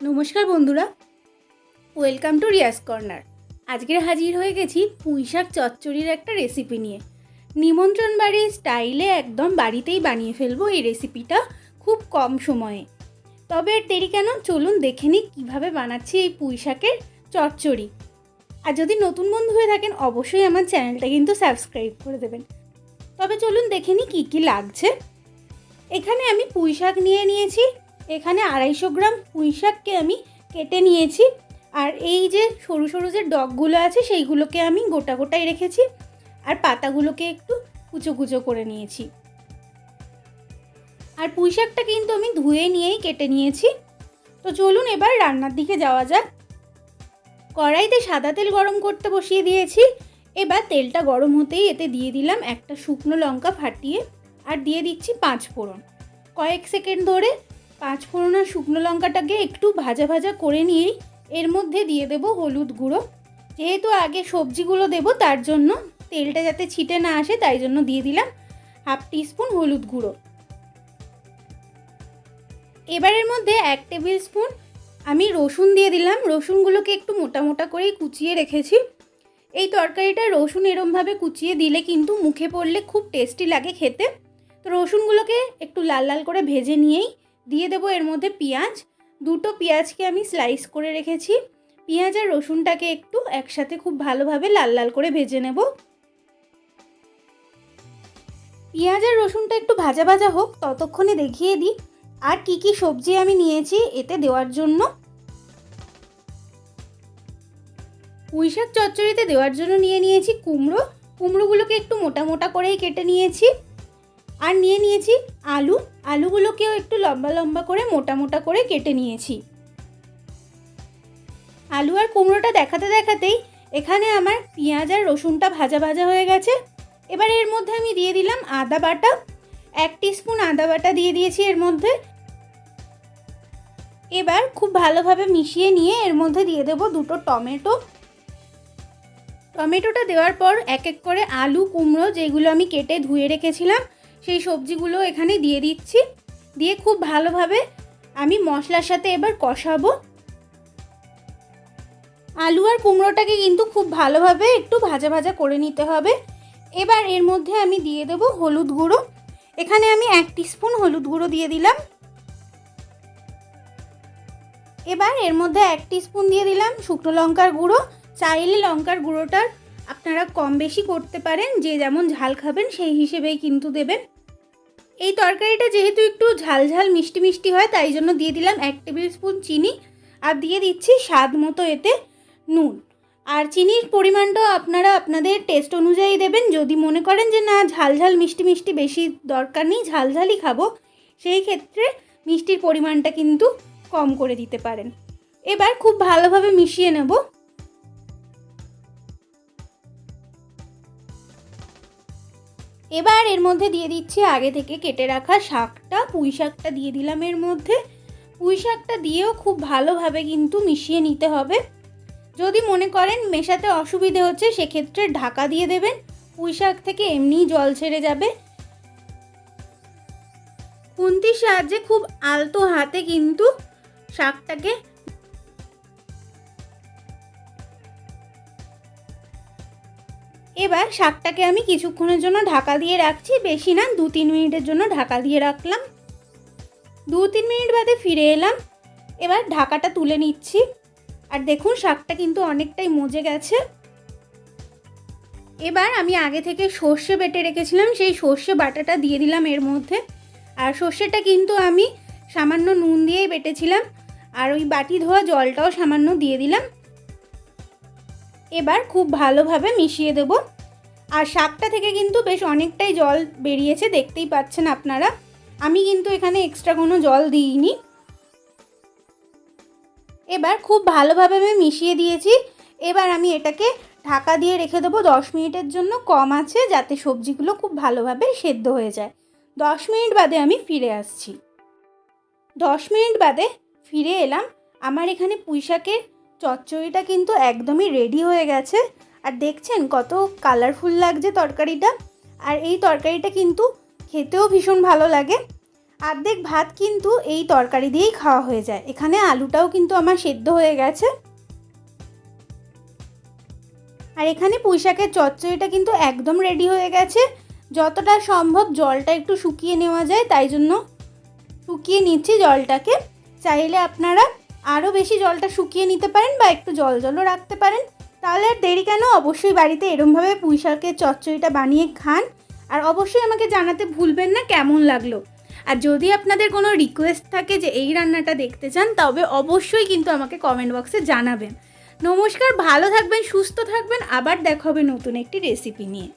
নমস্কার বন্ধুরা। Welcome to Riya's corner আজকের হাজির হয়ে গেছি পুঁইশাক চচ্চড়ির একটা রেসিপি নিয়ে। নিমন্ত্রণ বাড়ির স্টাইলে একদম বাড়িতেই বানিয়ে ফেলব এই রেসিপিটা খুব কম সময়ে। তবে আর দেরি কেন? চলুন দেখে নিই কীভাবে বানাচ্ছি এই পুঁইশাকের চচ্চড়ি। আর যদি নতুন বন্ধু হয়ে থাকেন, অবশ্যই আমার চ্যানেলটা কিন্তু সাবস্ক্রাইব করে দেবেন। তবে চলুন দেখে নিই কী কী লাগছে। এখানে আমি পুঁই শাক নিয়ে নিয়েছি এখানে আড়াইশো গ্রাম পুঁই শাককে আমি কেটে নিয়েছি। আর এই যে সরু সরু যে ডগগুলো আছে, সেইগুলোকে আমি গোটা গোটাই রেখেছি। আর পাতাগুলোকে একটু কুচো কুচো করে নিয়েছি। আর পুঁই শাকটা কিন্তু আমি ধুয়ে নিয়েই কেটে নিয়েছি। তো চলুন এবার রান্নার দিকে যাওয়া যাক। কড়াইতে সাদা তেল গরম করতে বসিয়ে দিয়েছি। এবার তেলটা গরম হতেই এতে দিয়ে দিলাম একটা শুকনো লঙ্কা ফাটিয়ে। আর দিয়ে দিচ্ছি পাঁচ ফোড়ন। কয়েক সেকেন্ড ধরে পাঁচ আর শুকনো লঙ্কাটাকে একটু ভাজা ভাজা করে নিয়েই এর মধ্যে দিয়ে দেব হলুদ গুঁড়ো। যেহেতু আগে সবজিগুলো দেব, তার জন্য তেলটা যাতে ছিটে না আসে, তাই জন্য দিয়ে দিলাম হাফ টিস্পুন হলুদ গুঁড়ো। এবারের মধ্যে এক টেবিল স্পুন আমি রসুন দিয়ে দিলাম। রসুনগুলোকে একটু মোটা মোটা করেই কুচিয়ে রেখেছি। এই তরকারিটা রসুন এরমভাবে কুচিয়ে দিলে কিন্তু মুখে পড়লে খুব টেস্টি লাগে খেতে। তো রসুনগুলোকে একটু লাল লাল করে ভেজে নিয়েই দিয়ে দেবো এর মধ্যে পেঁয়াজ। দুটো পেঁয়াজকে আমি স্লাইস করে রেখেছি। পেঁয়াজ আর রসুনটাকে একটু একসাথে খুব ভালোভাবে লাল লাল করে ভেজে নেব। পেঁয়াজ আর রসুনটা একটু ভাজা ভাজা হোক, ততক্ষণে দেখিয়ে দিই আর কি কি সবজি আমি নিয়েছি এতে দেওয়ার জন্য। পুঁইশাক চচ্চড়িতে দেওয়ার জন্য নিয়ে নিয়েছি কুমড়ো। কুমড়োগুলোকে একটু মোটা মোটা করেই কেটে নিয়েছি। আর নিয়ে নিয়েছি আলু। আলুগুলোকেও একটু লম্বা লম্বা করে, মোটা মোটা করে কেটে নিয়েছি। আলু আর কুমড়োটা দেখাতে দেখাতেই এখানে আমার পেঁয়াজ আর রসুনটা ভাজা ভাজা হয়ে গেছে। এবার এর মধ্যে আমি দিয়ে দিলাম আদা বাটা। এক স্পুন আদা বাটা দিয়ে দিয়েছি এর মধ্যে। এবার খুব ভালোভাবে মিশিয়ে নিয়ে এর মধ্যে দিয়ে দেবো দুটো টমেটো। টমেটোটা দেওয়ার পর এক এক করে আলু, কুমড়ো যেগুলো আমি কেটে ধুয়ে রেখেছিলাম সেই সবজিগুলো এখানে দিয়ে দিচ্ছি। দিয়ে খুব ভালোভাবে আমি মশলার সাথে এবার কষাবো। আলু আর কুমড়োটাকে কিন্তু খুব ভালোভাবে একটু ভাজা ভাজা করে নিতে হবে। এবার এর মধ্যে আমি দিয়ে দেবো হলুদ গুঁড়ো। এখানে আমি এক স্পুন হলুদ গুঁড়ো দিয়ে দিলাম। এবার এর মধ্যে এক স্পুন দিয়ে দিলাম শুকনো লঙ্কার গুঁড়ো, চাইলে লঙ্কার গুঁড়োটার আপনারা কম বেশি করতে পারেন, যে যেমন ঝাল খাবেন সেই হিসেবেই কিন্তু দেবেন। এই তরকারিটা যেহেতু একটু ঝাল ঝাল, মিষ্টি মিষ্টি হয়, তাই জন্য দিয়ে দিলাম এক টেবিল স্পুন চিনি আর দিয়ে দিচ্ছি স্বাদ মতো এতে নুন। আর চিনির পরিমাণটাও আপনারা আপনাদের টেস্ট অনুযায়ী দেবেন। যদি মনে করেন যে না, ঝাল ঝাল, মিষ্টি মিষ্টি বেশি দরকার নেই, ঝাল ঝালই খাব, সেই ক্ষেত্রে মিষ্টির পরিমাণটা কিন্তু কম করে দিতে পারেন। এবার খুব ভালোভাবে মিশিয়ে নেব। এবার এর মধ্যে দিয়ে দিচ্ছি আগে থেকে কেটে রাখা শাকটা, পুঁই শাকটা দিয়ে দিলাম এর মধ্যে। পুঁই শাকটা দিয়েও খুব ভালোভাবে কিন্তু মিশিয়ে নিতে হবে। যদি মনে করেন মেশাতে অসুবিধে হচ্ছে, সেক্ষেত্রে ঢাকা দিয়ে দেবেন। পুঁই শাক থেকে এমনিই জল ছেড়ে যাবে। খুন্তির সাহায্যে খুব আলতো হাতে কিন্তু শাকটাকে এবার শাকটাকে আমি কিছুক্ষণের জন্য ঢাকা দিয়ে রাখছি, বেশি না, দু তিন মিনিটের জন্য ঢাকা দিয়ে রাখলাম। দু তিন মিনিট বাদে ফিরে এলাম। এবার ঢাকাটা তুলে নিচ্ছি। আর দেখুন, শাকটা কিন্তু অনেকটাই মজে গেছে। এবার আমি আগে থেকে সর্ষে বেটে রেখেছিলাম, সেই সর্ষে বাটাটা দিয়ে দিলাম এর মধ্যে। আর সর্ষেটা কিন্তু আমি সামান্য নুন দিয়েই বেটেছিলাম। আর ওই বাটি ধোয়া জলটাও সামান্য দিয়ে দিলাম। এবার খুব ভালোভাবে মিশিয়ে দেব। আর শাকটা থেকে কিন্তু বেশ অনেকটাই জল বেরিয়েছে, দেখতেই পাচ্ছেন আপনারা। আমি কিন্তু এখানে এক্সট্রা কোনো জল দিইনি। এবার খুব ভালোভাবে আমি মিশিয়ে দিয়েছি। এবার আমি এটাকে ঢাকা দিয়ে রেখে দেবো। দশ মিনিটের জন্য কম আছে, যাতে সবজিগুলো খুব ভালোভাবে সেদ্ধ হয়ে যায়। দশ মিনিট বাদে আমি ফিরে আসছি। দশ মিনিট বাদে ফিরে এলাম। আমার এখানে পুঁইশাকের চচ্চড়িটা কিন্তু একদমই রেডি হয়ে গেছে। আর দেখছেন কত কালারফুল লাগছে তরকারিটা। আর এই তরকারিটা কিন্তু খেতেও ভীষণ ভালো লাগে। অর্ধেক ভাত কিন্তু এই তরকারি দিয়েই খাওয়া হয়ে যায়। এখানে আলুটাও কিন্তু আমার সেদ্ধ হয়ে গেছে। আর এখানে পুঁইশাকের চচ্চড়িটা কিন্তু একদম রেডি হয়ে গেছে। যতটা সম্ভব জলটা একটু শুকিয়ে নেওয়া যায়, তাই জন্য শুকিয়ে নিচ্ছি জলটাকে। চাইলে আপনারা আরও বেশি জলটা শুকিয়ে নিতে পারেন বা একটু জল জলও রাখতে পারেন, তাহলে আর দেরি কেন? অবশ্যই বাড়িতে এরমভাবে পুঁই শাকের চচ্চড়িটা বানিয়ে খান। আর অবশ্যই আমাকে জানাতে ভুলবেন না কেমন লাগল। আর যদি আপনাদের কোনো রিকোয়েস্ট থাকে যে এই রান্নাটা দেখতে চান, তবে অবশ্যই কিন্তু আমাকে কমেন্ট বক্সে জানাবেন। নমস্কার, ভালো থাকবেন, সুস্থ থাকবেন, আবার দেখা হবে নতুন একটি রেসিপি নিয়ে।